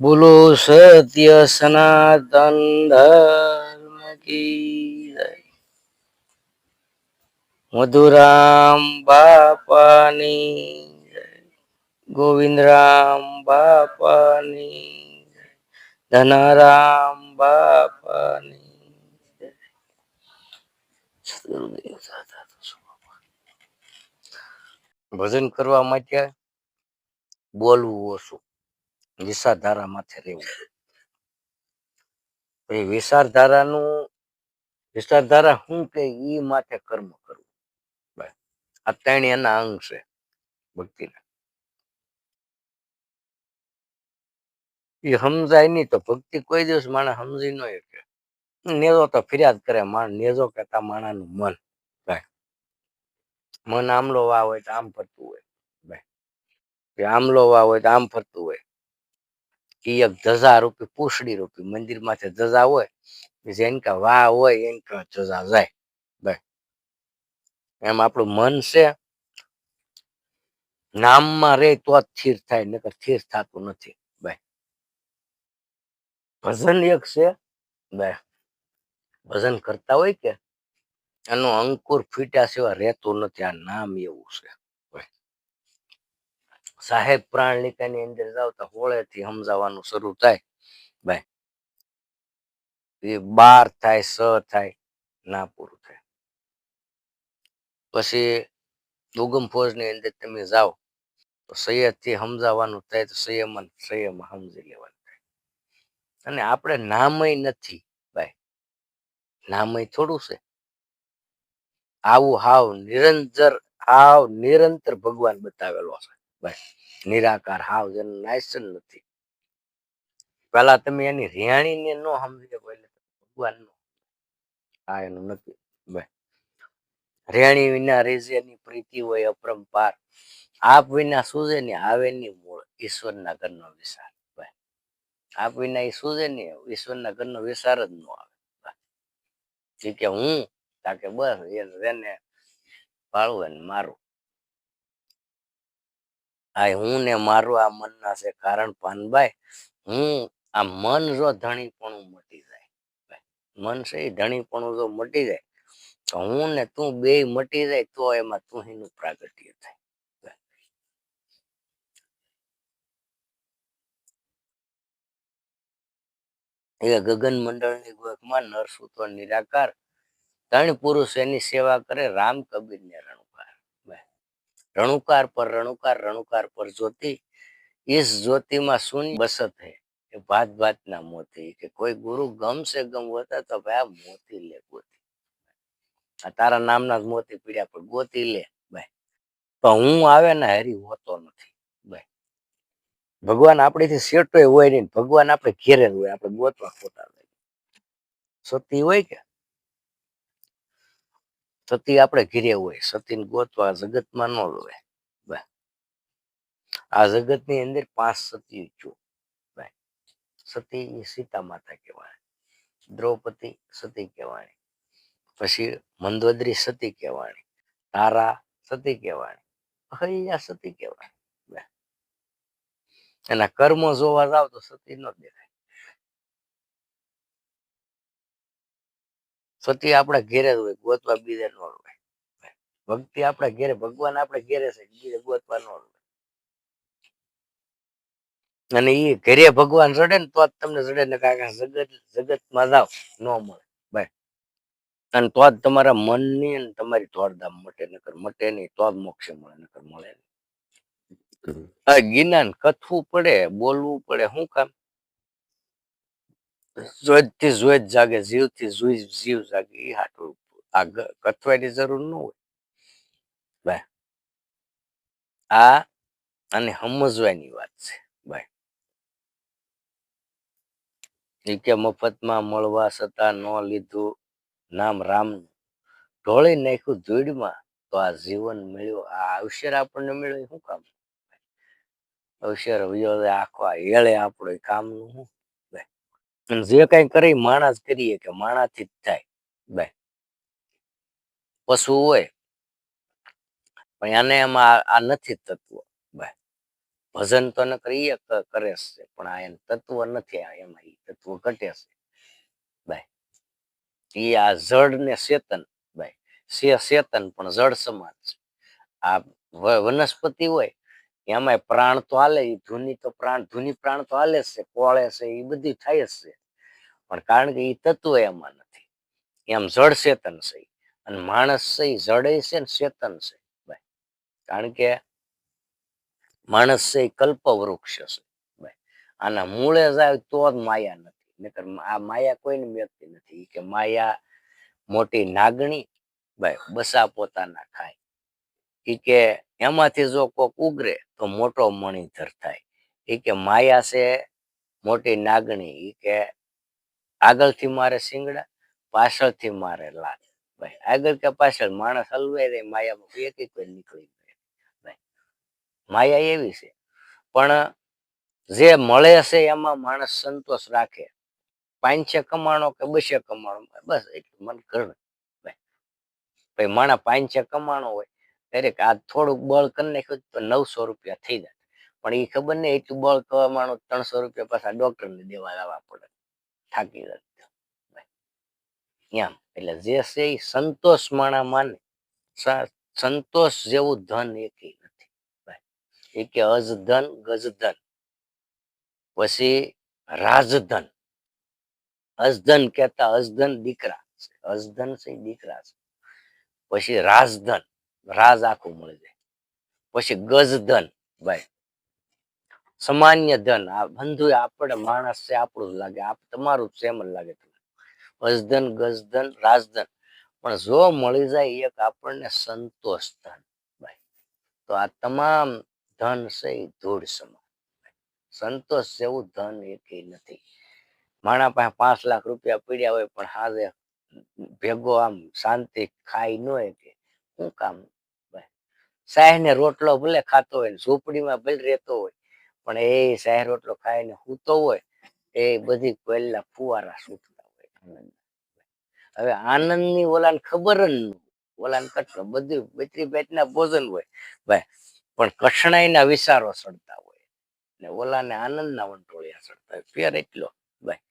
બોલો સત્ય સનાતન ધર્મ કી જય મધુરામ બાપાની જય ગોવિંદરામ બાપાની જય ધનારામ બાપાની જય. સદગુરુદેવ દાદા તો સુખમાં. ભજન કરવા માટે બોલવું ઓછું વિચારધારા માથે રહેવું પછી વિચારધારાનું વિસારધારા શું કે ઈ માથે કર્મ કરવું. આ ત્રણ એના અંગ છે, ભક્તિના. એ સમજાય નહીં તો ભક્તિ કોઈ દિવસ માણસ સમજી ન શકે. નેજો તો ફરિયાદ કરે માણ નેજો કહેતા માણાનું મન. મન આમલો વા હોય તો આમ ફરતું હોય. કે આમલો વા હોય તો આમ ફરતું હોય. ઈ એક ધજા રૂપી, પૂછડી રૂપી મંદિર માથે ધજા હોય જેનકા વાહ હોય એનકા ધજા જાય. ભાઈ એમ આપણું મન છે, નામમાં રે તો જ સ્થિર થાય, નકર સ્થિર થતું નથી. ભાઈ ભજન એક છે ભાઈ ભજન કરતા હોય કે, એનો અંકુર ફીટા સિવાય રહેતું નથી, આ નામ એવું છે. સાહેબ પ્રાણલિકાની અંદર જાવ તો હોળેથી સમજાવવાનું શરૂ થાય. ભાઈ એ બાર થાય, સ થાય, ના પૂરું થાય. પછી દુગમ ફોજની અંદર તમે જાઓ, તો સૈયદથી સમજાવવાનું થાય તો સંયમ સંયમ સમજી લેવાનું થાય. અને આપણે નામય નથી. ભાઈ નામય થોડું છે. આવું હાવ નિરંતર હાવ નિરંતર ભગવાન બતાવેલો છે. ભાઈ નિરાકાર હાવ જેનું નાયસન નથી. પેલા તમે એની રેહાણીને ન સમજો એટલે ભગવાન નો આ એનું નથી, બસ. રેહાણી વિના રેજેની પ્રીતિ હોય અપરંપાર. આપ વિના સૂજે ને, આવે ની મૂળ, ઈશ્વરના ઘરનો વિચાર આપ વિના એ સૂજે ને, ઈશ્વરના ઘરનો વિચાર જ ન આવે કે હું તાકે બસ એને એને ને મારું. આ હું ને મારું આ મનના છે કારણ પાનભાઈ હું આ મન જો ધણીપણું મટી જાય, મન છે એ ધણીપણું જો મટી જાય, તો હું ને તું બે મટી જાય, તો એમાં તું એનું પ્રાગટ્ય થાય. એ ગગન મંડળની ગોખમાં નરસુતો નિરાકાર ત્રણ પુરુષ એની સેવા કરે રામ કબીર ને ભાઈ. રણુકાર પર રણુકાર રણુકાર પર જ્યોતિ, ઈસ જ્યોતિમાં શૂન બસત હે. એ ભાત ભાતના મોતી, કે કોઈ ગુરુ ગમ ગમ હોતા તો ભાઈ આ મોતી લે, ગોતી. આ તારા નામના જ મોતી પીડ્યા પણ ગોતી લે ભાઈ તો હું આવે ને હેરી હોતો નથી ભાઈ ભગવાન આપણી થી શેટો હોય નહીં, ભગવાન આપણે ઘેરે હોય, આપણે ગોતવા ખોટા સતી હોય કે? સતી આપણે ઘીરે હોય, સતીને ગોતવા જગતમાં ન ભાઈ આ જગતની અંદર પાંચ સતી છું. સતી સીતા માતા કહેવાય. દ્રૌપદી સતી કહેવાય. પછી મંદોદરી સતી કહેવાય. તારા સતી કહેવાય. અહૈયા સતી કહેવાય. એના કર્મ જોવા જાવ તો સતી ન દેખાય. સતી આપણા ઘેરે જ હોય ગોતવા બીજે ન હોય. ભક્તિ આપણા ઘેરે ભગવાન આપણા ઘેરે છે બીજે ગોતવા ન હોય. અને એ ઘરે ભગવાન રડે ને તો જ તમને રડે ને કાકા જગત જગતમાં જાવ ન મળે. ભાઈ અને તો જ તમારા મનની અને તમારી દોડધામ મટે નકર મટે નહીં તો જ મોક્ષ મળે નકર મળે નહીં. આ જ્ઞાન કથવું પડે બોલવું પડે શું કામ? જોઈથી જોઈત જાગે, જીવથી જોઈ જીવ જાગે, એ હાટું કથવાની જરૂર ન હોય. ભાઈ આ અને સમજવાની વાત છે ભાઈ એ કે મફતમાં મળવા છતાં ન લીધું, નામ રામનું ઢોળી નાખ્યું ધૂળમાં, તો આ જીવન મળ્યો, આ અવસર આપણને મળ્યો શું કામ? અવસર આખો આ હેળે આપણો કામનું શું? અને જે કઈ કરી માણસ કરીએ કે માણસથી જ થાય. બે. પશુ હોય, પણ આને એમાં આ- નથી તત્વ. ભાઈ ભજન તો ન કરી, એ કરે છે, પણ આ એમ તત્વ નથી, આ એમાં ઈ તત્વ ઘટે છે. ભાઈ એ આ જડ ને ચેતન ભાઈ સે ચેતન પણ જડ સમાન છે. આ વનસ્પતિ હોય એમાંય પ્રાણ તો હાલે ધૂની તો પ્રાણ, ધૂની પ્રાણ તો હાલે છે, કોળે છે એ બધી થાય છે. પણ કારણ કે એ તત્વ એમાં નથી. એમ જળ ચેતન છે અને માણસ છે એ જડે છે ને ચેતન છે. કારણ કે માણસ છે એ કલ્પ વૃક્ષ છે આના મૂળે જાય તો જ માયા નથી. નકર આ માયા કોઈને વ્યક્તિ નથી. કે માયા મોટી નાગણી ભાઈ બસા પોતાના ખાય. ઈ કે એમાંથી જો કોક ઉગરે તો મોટો મણિધર થાય. એ કે માયા છે મોટી નાગણી, ઈ કે આગળથી મારે સિંગડા પાછળથી મારે લાલ ભાઈ, આગળ કે પાછળ માણસ હલવાઈ રહી માયામાં એક એક નીકળી જાય માયા એવી છે. પણ જે મળે છે એમાં માણસ સંતોષ રાખે. પાંચે કમાણો કે બસે કમાણો, બસ એટલું મન કરે ભાઈ ભાઈ, માણા પાંચે કમાણો હોય ત્યારે આ થોડુંક બળ કરી નાખ્યું તો નવસો રૂપિયા થઈ જાય. પણ એ ખબર નહીં એટલું બળ કમાણું ત્રણસો રૂપિયા પાછા ડોક્ટર ને દેવા લાવવા પડે. થાકી એટલે જે છે એ સંતોષ માણા માને. સંતોષ જેવું ધન એકેય નથી. એ કે અજધન ગજધન પછી રાજધન અજધન કહેતા અજધન દીકરા અજધન છે દીકરા છે. પછી રાજધન રાજ આખું મળી જાય. પછી ગજધન, ભાઈ. સામાન્ય ધન, આ બંધુ આપણે માણસ છે, આપણું જ લાગે, આપ તમારું સેમ લાગે તમને. ગજધન રાજધન. પણ જો મળી જાય એક આપણને સંતોષ ધન, ભાઈ. તો આ તમામ ધન છે એ ધૂળ સમાન સંતોષ જેવું ધન એક નથી. માણા પાસે પાંચ લાખ રૂપિયા પડ્યા હોય, પણ હાજે ભેગો આમ શાંતિ ખાઈ ન કે શું કામ સાહેબ ને રોટલો ભલે ખાતો હોય ઝૂંપડીમાં ભલે રહેતો હોય, પણ એ સાહેબ રોટલો ખાઈને સૂતો હોય, એ બધી પહેલા ફુવારા છૂટતા હોય. હવે આનંદની ઓલાને ખબર જ ન બધું બેટરી પેટના ભોજન હોય. ભાઈ, પણ કઠણાઈના વિચારો ચડતા હોય. ને ઓલાને આનંદના વંટોળિયા સડતા હોય. ફેર એટલો. ભાઈ,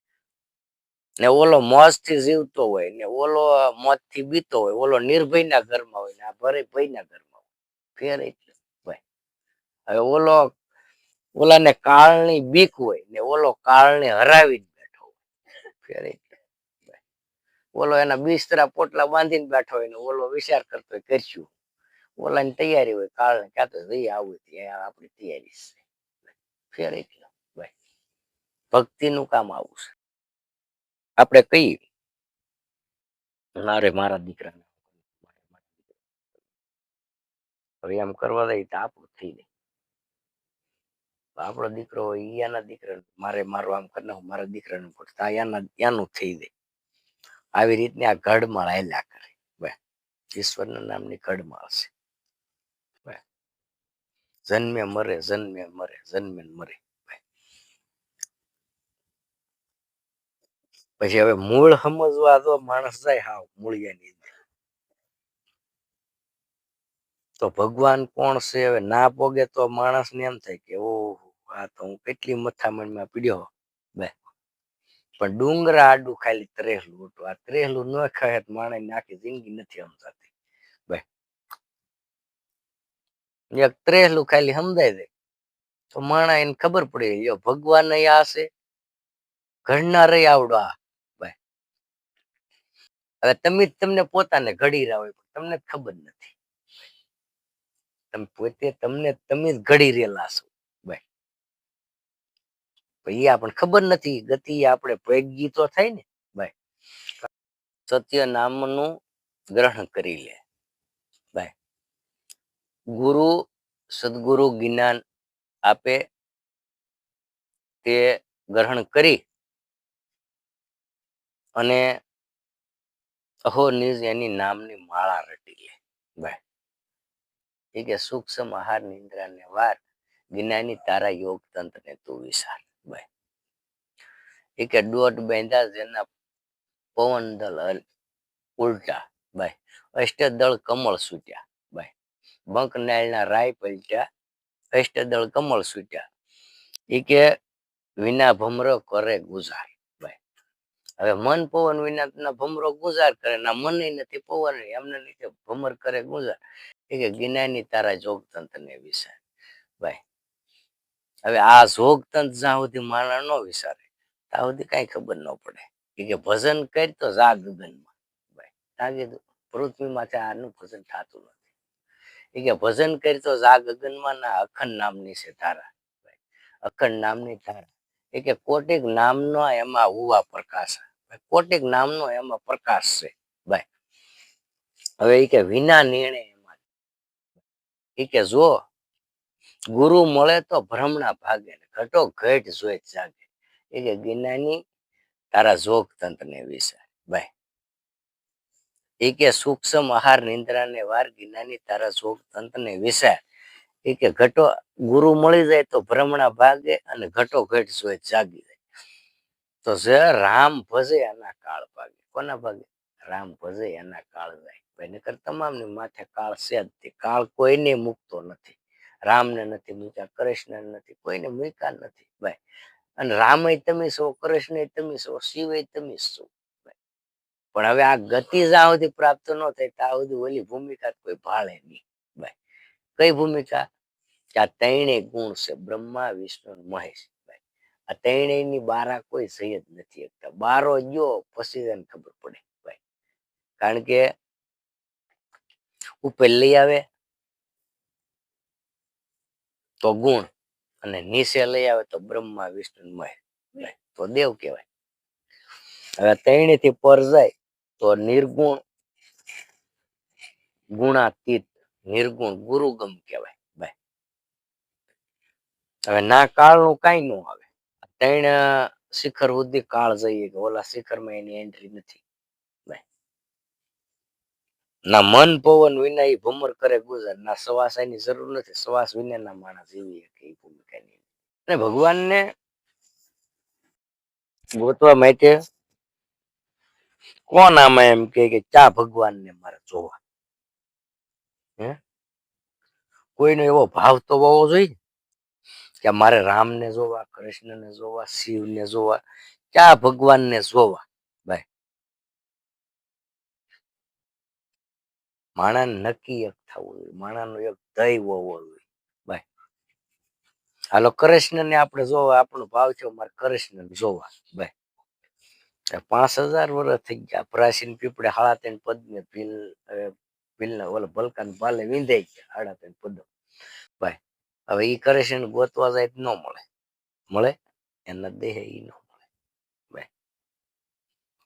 ને ઓલો મોજથી જીવતો હોય ને ઓલો મોજથી બીતો હોય, ઓલો નિર્ભયના ઘરમાં હોય ને આ ભરે ભયના ઘરમાં. ફેર એટલે ભાઈ હવે ઓલો, ઓલાને કાળની બીક હોય ને ઓલો કાળને જ બેઠો હોય. ફેર એટલે ઓલો એના બિસ્તરા પોટલા બાંધીને બેઠો હોય ને ઓલો વિચાર કરતો હોય, કરશું. ઓલાની તૈયારી હોય, કાળને ક્યાં તો જઈ આવું આપણી તૈયારી છે. ફેર એટલો ભાઈ ભક્તિનું કામ આવું છે. આપણે કહીએ મારે મારા દીકરાને હવે કરવા દઈ તો આપણું થઈ જાય. આપણો દીકરો હોય એના દીકરાને મારે મારો આમ કરી નાખું, મારા દીકરાને પડતા એના એનું થઈ જાય. આવી રીતને આ ઘડમાળ હાલ્યા કરે. ભાઈ ઈશ્વરના નામની છે ભાઈ જન્મે મરે જન્મે મરે જન્મે મરે. પછી હવે મૂળ સમજવા તો માણસ જાય હાવ મૂળિયાની અંદર. તો ભગવાન કોણ છે? હવે ના પોગે તો માણસને એમ થાય કે, ઓહો, આ તો હું કેટલી મથામણમાં પીડ્યો બે. પણ ડુંગરા આડું ખાલી ત્રેહલું હતું. આ ત્રેહલું ન ખાય તો માણસની આખી જિંદગી નથી સમજાતી. બે. એક ત્રેહલું ખાલી સમજાય દે. તો માણા એને ખબર પડી લ્યો ભગવાન આ છે? ઘડનાર આવડો આ. ભાઈ હવે તમે જ તમને પોતાને ઘડી રહ્યા હોય તમને ખબર નથી. તમે પોતે તમને તમે જ ઘડી રહેલા છો. ભાઈ પણ આપણને ખબર નથી, ગતિ આપણે ભેગી તો થાય ને. ભાઈ સત્ય નામનું ગ્રહણ કરી લે. ભાઈ ગુરુ, સદગુરુ જ્ઞાન આપે તે ગ્રહણ કરી અને અહો ન્યૂઝ એની નામની માળા રટી લે. ભાઈ એ કે સૂક્ષ્મ આહાર નિંદ્રા ને વાર જ્ઞાની તારા યોગ તંત્ર ને તું વિચાર. ભાઈ એ કે બેંધા જેના પવન દળ ઉલટા. ભાઈ અષ્ટદળ કમળ સૂટ્યા. ભાઈ બંક નાયલના રાય પલટ્યા. અષ્ટદળ કમળ સૂટ્યા. એ કે વિના ભમરો કરે ગુજાર. ભાઈ હવે મન પવન વિના ભમરો ગુજાર કરે ના મન નથી પવન, એમને લીધે ભમર કરે ગુજાર. કે જ્ઞાની તારા જોગતંત્ર ને વિશે ભાઈ, હવે આ જોગતંત્ર જ્યાં સુધી માણસ ન વિચારે, ત્યાં સુધી કઈ ખબર ન પડે. કે ભજન કરી તો જા ગગનમાં. ભાઈ, ત્યાં કીધું પૃથ્વીમાંથી આનું ભજન થતું નથી. કે ભજન કરી તો જા ગગનમાં ના અખંડ નામની છે તારા અખંડ નામની તારા એ કે કોટિક નામનો એમાં હુવા પ્રકાશ કોટિક નામનો એમાં પ્રકાશ છે. ભાઈ, હવે એ કે વિના નિર્ણય એ જો ગુરુ મળે તો ભ્રમણા ભાગે ઘટો ઘટ જોઈ જાગે. એ કે જ્ઞાની તારા જોગ તંત્ર ને વિશે. ભાઈ એ કે, સૂક્ષ્મ આહાર નિંદ્રા ને વાર જ્ઞાની તારા જોગ તંત્ર ને વિશે. એ કે, ઘટો, ગુરુ મળી જાય તો ભ્રમણા ભાગે અને ઘટો ઘટ જોઈ જાગી જાય. તો જે રામ ભજે એના કાળ ભાગે. કોના ભાગે? રામ ભજે એના કાળ જાય. ભાઈ નકર તમામને માથે કાળ છે જ તે. કાળ કોઈને મૂકતો નથી. રામને નથી મૂક્યા, કૃષ્ણને નથી, કોઈને મૂક્યા નથી ભાઈ. અને રામ તમે છો કૃષ્ણ તમે છો શિવ તમે છો પણ હવે આ ગતિ સુધી પ્રાપ્ત ન થાય ત્યાં સુધી ઓલી ભૂમિકા કોઈ ભાળે નહીં ભાઈ. કઈ ભૂમિકા? કે આ ત્રણે ગુણ છે, બ્રહ્મા, વિષ્ણુ મહેશ ભાઈ. આ ત્રણેયની બારા કોઈ સહી જ નથી એકતા. બારો ગયો પછી ખબર પડે ભાઈ. કારણ કે ઉપર લઈ આવે. તો ગુણ. અને નીચે લઈ આવે તો બ્રહ્મા વિષ્ણુ મય તો દેવ કહેવાય. હવે ત્રણે થી પર જાય તો નિર્ગુણ ગુણાતીત નિર્ગુણ ગુરુગમ કહેવાય. ભાઈ હવે ના કાળનું કાંઈ ન આવે. ત્રણ શિખર સુધી કાળ જઈએ કે ઓલા શિખરમાં એની એન્ટ્રી નથી. ના, મન પવન વિના એ ભમર કરે ગુજર. ના શ્વાસ એની જરૂર નથી. શ્વાસ વિનાના માણસ એવી કે એ ભૂમિકા ની અને ભગવાનને ગોતવા માટે કોણ આમાં એમ કે ચા ભગવાનને મારે જોવા? હે? કોઈનો એવો ભાવ તો હોવો જોઈએ કે મારે રામને જોવા, કૃષ્ણને જોવા, શિવને જોવા, ચા ભગવાનને જોવા. માણસ નક્કી એક થવું જોઈએ માણસનો એક દૈવ હોવો જોઈએ બાય. હાલો, કૃષ્ણને આપણે જોવા, આપણો ભાવ છે મારે કૃષ્ણને જોવા. બાય. પાંચ હજાર વર્ષ થઈ ગયા. પ્રાચીન પીપળે હાડા તેન પદ્મે ભીલ ભીલના ઓલા ભલકાન ભાલે વિંધાઈ ગયા, હાડા તેન પદ. ભાઈ હવે ઈ કૃષ્ણ ગોતવા જાય ન મળે. મળે? એના દેહ ઈ ન મળે. ભાઈ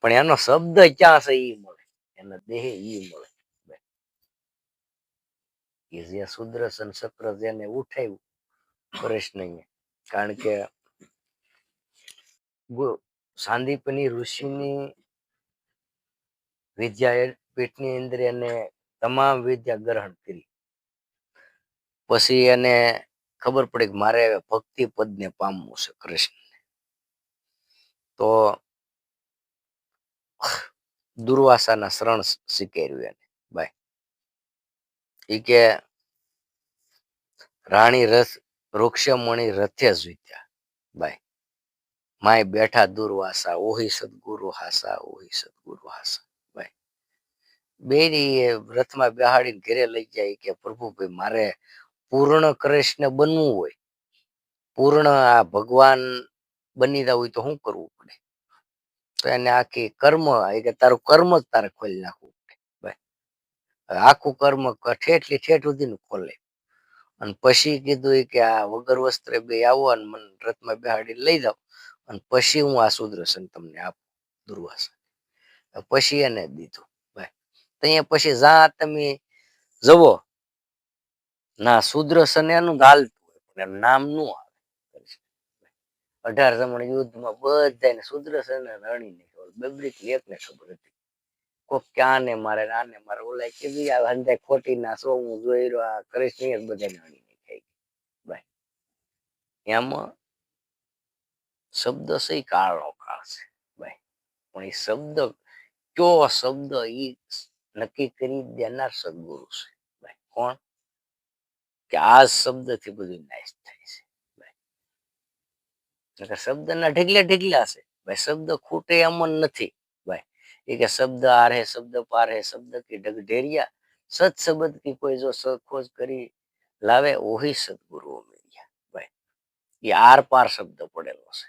પણ એનો શબ્દ ક્યાં છે ઈ મળે? એના દેહ ઈ મળે. એ જે સુદર્શન ચક્ર જેને ઉઠાવ્યું કૃષ્ણએ કારણ કે સાંદીપની ઋષિની વિદ્યા પીઠની અંદર તમામ વિદ્યા ગ્રહણ કરી. પછી એને ખબર પડી કે મારે ભક્તિ પદને પામવું છે કૃષ્ણ તો દુર્વાસાના શરણ સ્વીકાર્યું એને. બાય. એ કે રાણી રથ વૃક્ષમણી રથે જીત્યા બાય. માય બેઠા દુર્વાસા, ઓહી સદગુરુ હાસા, ઓહી સદગુરુ હાસા. બાય. બેની એ રથમાં બેહાડીને ઘેરે લઈ જાય કે પ્રભુ ભાઈ મારે પૂર્ણ કૃષ્ણ બનવું હોય. પૂર્ણ આ ભગવાન બની હોય તો શું કરવું પડે? તો એને આખી કર્મ કે તારું કર્મ જ તારે ખોલી નાખવું પડે. ભાઈ આખું કર્મ ઠેઠલી ઠેઠ સુધીનું ખોલે. અને પછી કીધું કે આ વગર વસ્ત્રે બે આવો અને મને રથમાં બેહાડી લઈ જાઓ. અને પછી હું આ સુદર્શન તમને આપું દુર્વાસન પછી એને દીધું. ભાઈ ત્યાં પછી જા તમે જવો. ના સુદ્રસન એનું ગાલતું હોય, પણ નામનું આવે. અઢાર જમણ યુદ્ધમાં બધાને સુદ્રસન રણી નાખ્યો બબરીક ને ખબર હતી. કોક કે આને મારે આને મારે. ઓલા કે આ હંધે ખોટી ના સો હું જોઈ રહ્યો આ કૃષ્ણ જ બધાને હણી નાખાઈ ભાઈ એમાં શબ્દ સહી કાળનો કાળ છે. ભાઈ પણ એ શબ્દ, કયો શબ્દ એ નક્કી કરી દેનાર સદગુરુ છે. ભાઈ કોણ? કે આ શબ્દથી બધું નાશ થાય છે. ભાઈ શબ્દના ઢગલે ઢગલા છે. ભાઈ શબ્દ ખૂટે એમ નથી. ભાઈ એ કે શબ્દ આરે શબ્દ પારે શબ્દ કી ઢગ ઢેરિયા સત શબ્દ કી કોઈ જો ખોજ કરી લાવે, ઓહી સદગુરુ મેળ્યા એ આર પાર શબ્દ પડેલો છે.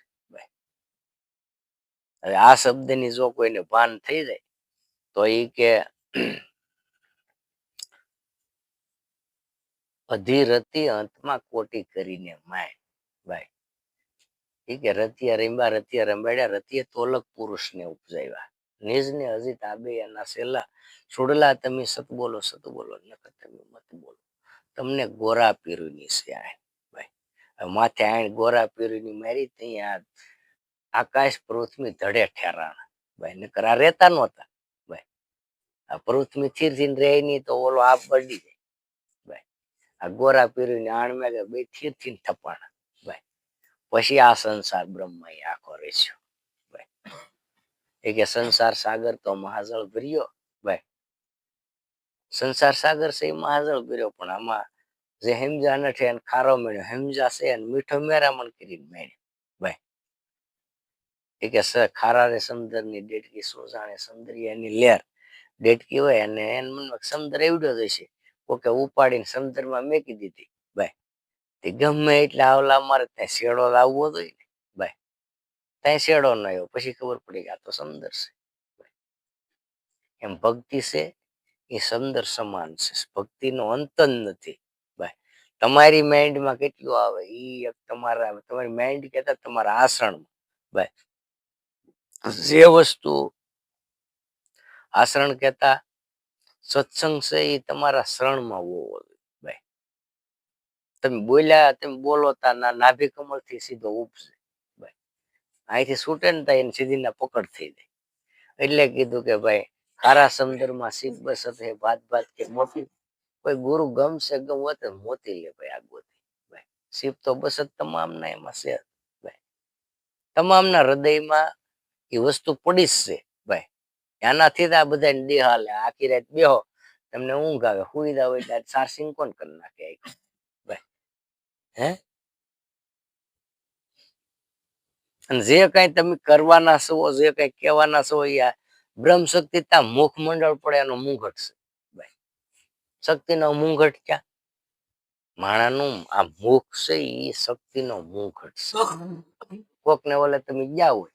હવે આ શબ્દની જો કોઈને ભાન થઈ જાય, તો એ કે અધિરતી અંતમાં કોટી કરીને માય. ભાઈ એ કે રતિયા રીંબા રતિયા રંબાડ્યા રતિય તોલક પુરુષને ઉપજાવ્યા. નિજને હજી તાબે એના સેલા છોડલા તમે સત બોલો સત બોલો, નકર તમે મત બોલો. તમને ગોરા પીરુની છે ભાઈ માથે આણ ગોરા પીરુની મારી ત્યાં આકાશ પૃથ્વી ધડે ઠેરાણ. ભાઈ, નકર આ રહેતા નહોતા. ભાઈ, આ પૃથ્વી થીર થીને રહે નહીં તો ઓલો આપ બળી જાય. ભાઈ, આ ગોરા પીરુની આણ મેં બે થીર થીને થપાણા. ભાઈ, પછી આ સંસાર બ્રહ્મ આખો રેસ્યો ભાઈ કે સંસાર સાગર તો મહાજળ ભર્યો. ભાઈ, સંસાર સાગર છે એ મહાજળ ભર્યો, પણ આમાં જે હેમજા નથી એને ખારો મેળ્યો. હેમજા છે એને મીઠો મેરામણ કરીને મેળ્યો. ભાઈ, એ કે ખારા રે સમંદરની ડેટકી સોજાણે સમદરી એની લેર. ડેટકી હોય અને એને મનમાં સમંદર એવડો જ હશે. ઓકે ઉપાડીને સમંદરમાં મેકી દીધી. ભાઈ, તે ગમે એટલે આવલા મારે ત્યાં શેડો લાવવો જોઈએ ત્યાં શેડો ન આવ્યો. પછી ખબર પડી કે આ તો સમદર છે. એમ ભક્તિ છે એ સમદર સમાન છે. ભક્તિનો અંત નથી. ભાઈ તમારી માઇન્ડમાં કેટલું આવે? એ તમારા, તમારી માઇન્ડ કહેતા તમારા આસરણમાં. ભાઈ જે વસ્તુ આસરણ કહેતા સત્સંગ છે એ તમારા શરણમાં હોવો ભાઈ તમે બોલ્યા, તમે બોલો તા નાભી કમળથી સીધો ઉપજે. અહીંથી છૂટે ને ત્યાં એની સીધી ના પકડ થઈ જાય. એટલે કીધું કે ભાઈ, ખારા સમુદ્રમાં શીખ બસ હતે ભાત ભાત કે મોતી. કોઈ ગુરુ ગમશે ગમવો તો મોતી લે ભાઈ આગોતી ભાઈ શીપ તો બસ તમામ તમામના એમાં છે. ભાઈ, તમામના હૃદયમાં એ વસ્તુ પડી જશે ભાઈ, આનાથી આ બધા દેહ હાલે. આખી રાત બેહો, તમને ઊંઘ આવે. હુઈ જાવ એટલે ચાર્જિંગ કોણ કરી નાખે? ભાઈ, હે? અને જે કઈ તમે કરવાના છો જે કઈ કહેવાના છો એ આ બ્રહ્મ શક્તિ ત્યાં મુખ મંડળ પડે એનો મુંઘટ છે. શક્તિ શક્તિનો મુંઘટ ક્યાં? માણાનું આ મુખ છે એ શક્તિનો મુંઘટ છે. કોક ને ઓલે તમે ગયા હોય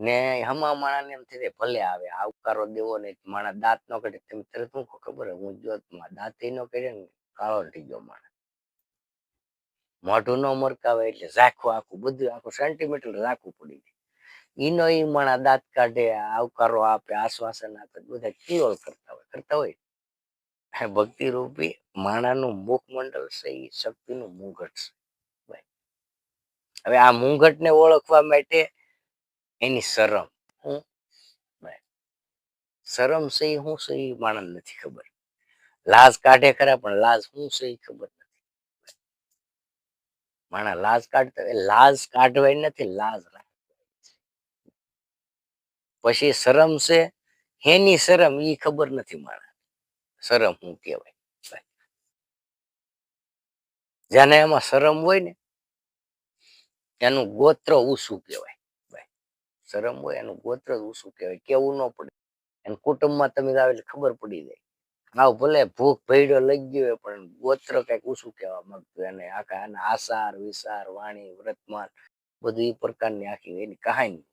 ને હમા માણા ને એમ થઈ ભલે આવે આવકારો દેવો ને માણા દાંત નો કાઢે. તમે તરત હું ખબર હે, જો દાંત નો કાઢે ને કાળો થઈ ગયો માણસ. મોઢું નો મરકાવે એટલે રાખવું આખું, બધું આખું સેન્ટીમીટર રાખવું પડી જાય. ઈનો ઈ માણા દાંત કાઢે, આવકારો આપે, આશ્વાસન આપે, બધા કિયોલ કરતા હોય કરતા હોય. ભક્તિ રૂપી માણાનું મુખમંડળ છે એ શક્તિનું મુંઘટ છે હવે આ મુંઘટ ને ઓળખવા માટે એની શરમ. હું શરમ છે હું છે એ માણસ નથી ખબર. લાજ કાઢે ખરા, પણ લાજ હું છે એ ખબર નથી. માણા લાજ કાઢતા લાજ કાઢવાય નથી, લાજ પછી શરમ છે, હેની શરમ ઈ ખબર નથી માણા. શરમ હું કહેવાય? જેને એમાં શરમ હોય ને, એનું ગોત્ર ઊંચું કહેવાય. શરમ હોય એનું ગોત્ર ઊંચું કહેવાય, કેવું ન પડે. એને કુટુંબમાં તમે આવેલી ખબર પડી જાય. આવ ભલે ભૂખ ભયડો લઈ ગયો પણ ગોત્ર કંઈક ઓછું કહેવા માંગતું એને આખા એના આસાર, વિસાર, વાણી, વ્રતમાન બધું એ પ્રકારની આખી એની કહાની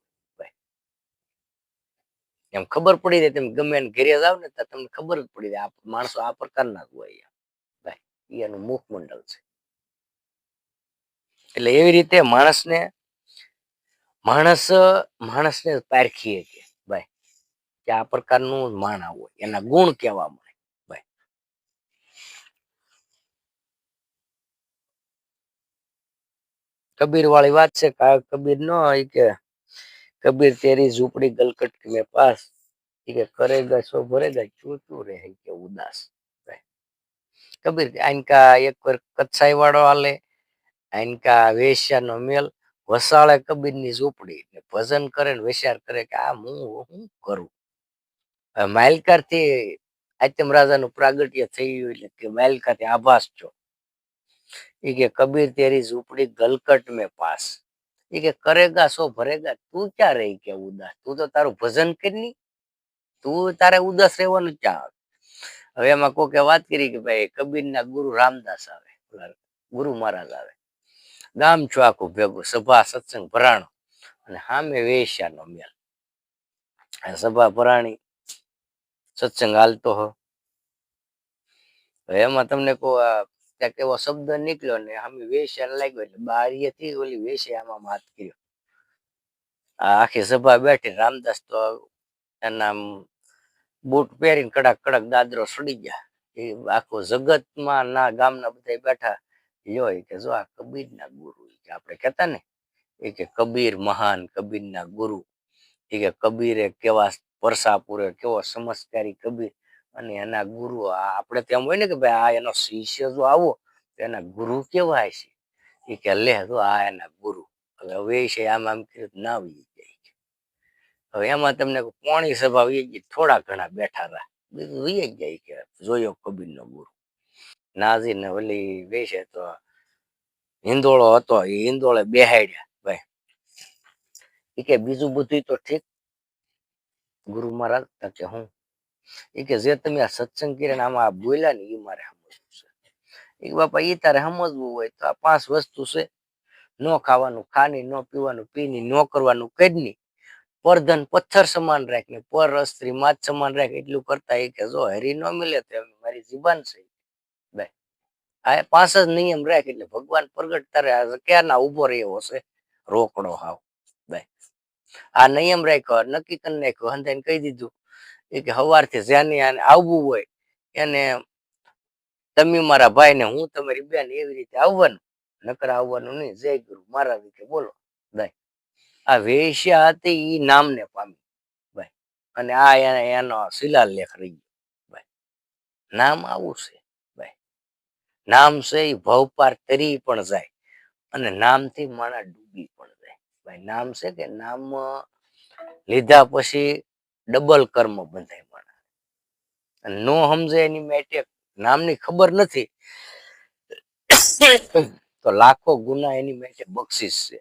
એમ ખબર પડી જાય તમે ગમે એને ઘેરે જાવ ને તો તમને ખબર જ પડી જાય. આ માણસો આ પ્રકારના હોય ભાઈ એનું મુખ મંડળ છે. એટલે એવી રીતે માણસને, માણસ, માણસને પારખીએ કે ભાઈ, કે આ પ્રકારનું માણા હોય. એના ગુણ કહેવા મળે ભાઈ કબીર વાળી વાત છે કબીર નો કે કબીર તેરી ઝૂંપડી ગલકટ કે મેં પાસ. કે કરેગા સો ભરેગા ચૂ ચૂ રે કે ઉદાસ. કબીર આનકા એક વાર કચ્છાઈ વાળો હાલે આનકા વેશ્યાનો મેલ, વસાળે કબીરની ઝૂંપડી ને ભજન કરે ને વિચાર કરે કે આ હું હું કરું? માયલકારથી થી રાજા રાજાનું પ્રાગટ્ય થઈ ગયું એટલે કે માયલકારથી આભાસ છો એ કે, કબીર, તેરી ઝૂંપડી ગલકટ મેં પાસ. એ કે, કરેગા સો ભરેગા. તું ક્યાં રહી કે ઉદાસ? તું તો તારું ભજન કરી તું તારે ઉદાસ રહેવાનું ક્યાં હવે એમાં કોકે વાત કરી કે, ભાઈ, કબીરના ગુરુ રામદાસ આવે. ગુરુ મહારાજ આવે. ગામ છો આખું ભેગું, સભા, સત્સંગ, ભરાણો. અને હામે વેશ્યા નો મેલ સભા, ભરાણી, સત્સંગ હાલતો હો. એમાં તમને કહો ક્યાંક એવો શબ્દ નીકળ્યો ને સામે વેશ્યા લાગ્યો એટલે બારીએથી ઓલી વેશ્યામાં હાથ કર્યો. આખી સભા બેઠી રામદાસ તો એના બૂટ પહેરીને કડક કડક દાદરો સડી ગયા. એ આખો જગતમાં ના ગામના બધા બેઠા. લ્યો કે જો આ કબીરના ગુરુ કે આપણે કહેતા ને, એ કે કબીર મહાન કબીરના ગુરુ. એ કે કબીરે કેવા પરસાપુરે કેવો સમજકારી કબીર. અને એના ગુરુ આપણે તેમ હોય ને કે ભાઈ આ એનો શિષ્ય જો આવો, તો એના ગુરુ કેવાય છે? એ કે લે તો આ એના ગુરુ. હવે હવે છે આમ આમ ના વી જાય. હવે એમાં તમને પોણી સભા વી ગઈ, થોડા ઘણા બેઠા રહ્યા બીજું વી જાય કે જોયો કબીરનો ગુરુ. નાઝીને ઓલી વેશે તો હિંદોળો હતો, એ હિંદોળે બેહાડ્યા ભાઈ. એ કે બીજું બધું તો ઠીક. ગુરુ મહારાજ કે હું એ કે તમે આ સત્સંગ કરીને આમાં આ બોલ્યા ને એ મારે સમજવું છે. એ બાપા એ તારે સમજવું હોય તો આ પાંચ વસ્તુ છે. ન ખાવાનું ખાની, ન પીવાનું પીની, ન કરવાનું કડની પરધન પથ્થર સમાન રાખ ને પર સ્ત્રી માત સમાન રાખ, એટલું કરતા એ કે જો હરી ન મિલે તો મારી જીબાન છે. બે. આ પાંચ જ નિયમ રાખ એટલે ભગવાન પ્રગટ તારે ક્યારના ઊભો રહ્યો હશે રોકડો હાવ. બે. આ નિયમ રાખ્યો, નક્કી કરી નાખ્યો, હંધાઈને કહી દીધું. એ કે સવારથી જ્યાંની આને આવવું હોય એને તમે મારા ભાઈ ને હું તમારી બેન એવી રીતે આવવાનું. નકર આવવાનું નહીં. જય ગુરુ. મારા રીતે બોલો. ભાઈ આ વેશ્યા હતી ઈ નામને પામી. ભાઈ અને આ એને- શિલાલેખ રહી ગયો. ભાઈ નામ આવું છે. ભાઈ નામ છે એ ભવપાર તરી પણ જાય. અને નામથી માણા ડૂબી પણ જાય. ભાઈ નામ છે કે નામ લીધા પછી ડબલ કર્મ બંધાય માણા અને નો સમજે એની માટે નામની ખબર નથી. તો લાખો ગુના એની માટે બક્ષિસ છે.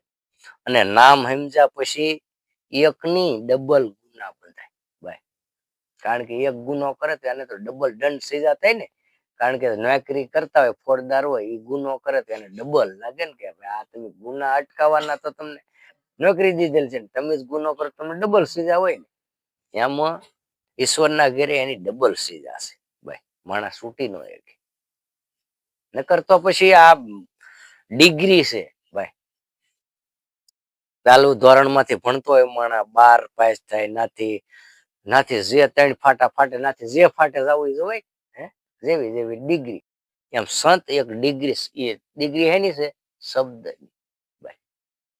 અને નામ સમજ્યા પછી એકની ડબલ ગુના બંધાય. ભાઈ કારણ કે એક ગુનો કરે તો એને તો ડબલ દંડ સજા થાય ને. કારણ કે નોકરી કરતા હોય ફોડદાર હોય એ ગુનો કરે તો એને ડબલ લાગે ને કે ભાઈ આ તમે ગુના અટકાવવાના તો તમને નોકરી દીધેલ છે તમે જ ગુનો કરો તમને ડબલ સજા હોય ને. એમાં ઈશ્વરના ઘેરે એની ડબલ સજા છે ભાઈ, માણસ છૂટી નો શકે. નકર તો પછી આ ડિગ્રી છે, ભાઈ. ચાલુ ધોરણમાંથી ભણતો હોય માણા બાર પાસ થાય, નાથી નાથી જે ત્રણ ફાટા ફાટે, નાથી જે ફાટે જવું જવાય? હે? જેવી જેવી ડિગ્રી. એમ સંત એક ડિગ્રી એ ડિગ્રી હેની છે? શબ્દની.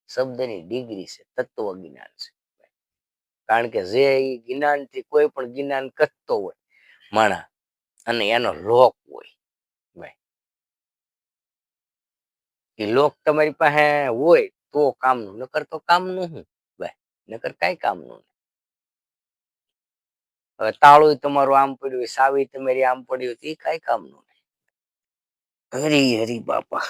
શબ્દની ડિગ્રી છે તત્વ જ્ઞાન છે. કારણ કે જે ઈ જ્ઞાનથી કોઈ પણ જ્ઞાન કરતો હોય, માણા, અને એનો લોક હોય એ લોક તમારી પાસે હોય તો કામનું, નકર તો કામનું હું ભાઈ? નકર કાંઈ કામનું નહીં. હવે તાળું તમારું આમ પડ્યું સાવી તમારી આમ પડ્યું એ કઈ કામનું નહીં. હરી હરી બાપા.